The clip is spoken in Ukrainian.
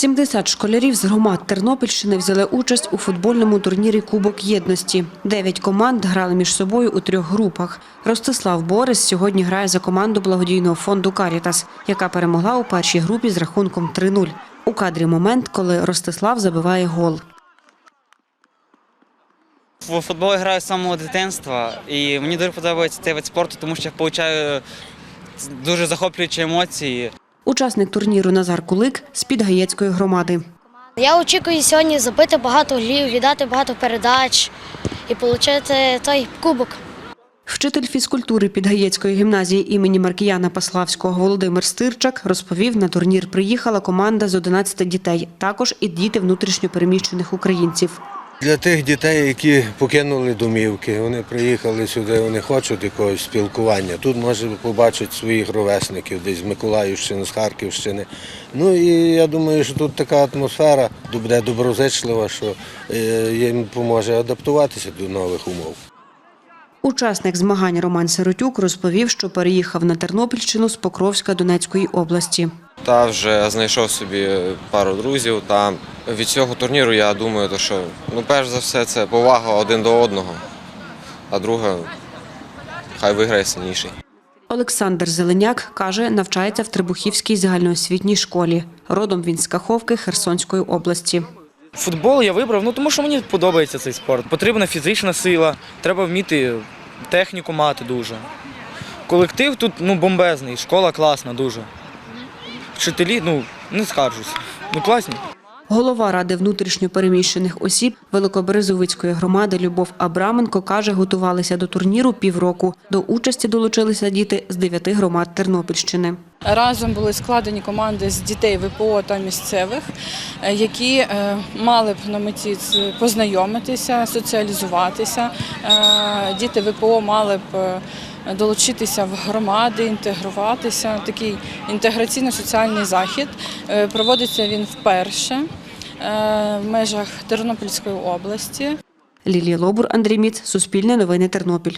70 школярів з громад Тернопільщини взяли участь у футбольному турнірі Кубок єдності. Дев'ять команд грали між собою у трьох групах. Ростислав Борис сьогодні грає за команду благодійного фонду Карітас, яка перемогла у першій групі з рахунком 3-0. У кадрі момент, коли Ростислав забиває гол. В футбол я граю з самого дитинства, і мені дуже подобається цей вид спорту, тому що я получаю дуже захоплюючі емоції. Учасник турніру Назар Кулик з Підгаєцької громади. Я очікую сьогодні забити багато голів, віддати багато передач і отримати той кубок. Вчитель фізкультури Підгаєцької гімназії імені Маркіяна Паславського Володимир Стирчак розповів, на турнір приїхала команда з 11 дітей, також і діти внутрішньопереміщених українців. Для тих дітей, які покинули домівки, вони приїхали сюди, вони хочуть якогось спілкування. Тут може побачити своїх ровесників, десь з Миколаївщини, з Харківщини. Ну і я думаю, що тут така атмосфера буде доброзичлива, що е, їм допоможе адаптуватися до нових умов. Учасник змагань Роман Сиротюк розповів, що переїхав на Тернопільщину з Покровська Донецької області. Та вже знайшов собі пару друзів. Та від цього турніру я думаю, то що ну перш за все це повага один до одного, а друге хай виграє сильніший. Олександр Зеленяк каже, навчається в Трибухівській загальноосвітній школі. Родом він з Каховки Херсонської області. Футбол я вибрав, ну тому що мені подобається цей спорт. Потрібна фізична сила, треба вміти техніку мати дуже. Колектив тут ну, бомбезний, школа класна дуже. Вчителі, ну, не скаржусь. Ну класні. Голова ради внутрішньопереміщених осіб Великоберезовицької громади Любов Абраменко каже, готувалися до турніру півроку. До участі долучилися діти з дев'яти громад Тернопільщини. Разом були складені команди з дітей ВПО та місцевих, е, які е, мали б на меті познайомитися, соціалізуватися. Е, Діти ВПО мали б долучитися в громади, інтегруватися. Такий інтеграційно-соціальний захід. Проводиться він вперше в межах Тернопільської області. Лілія Лобур, Андрій Міц, Суспільне новини Тернопіль.